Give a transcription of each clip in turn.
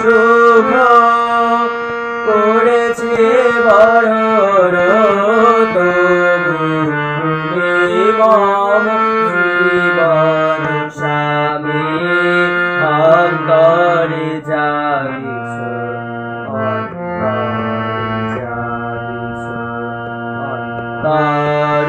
শুভ করেছে বড় জীবন স্বামী অন্তরে জাগিস অন্তর জাগিস অন্তর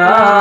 나.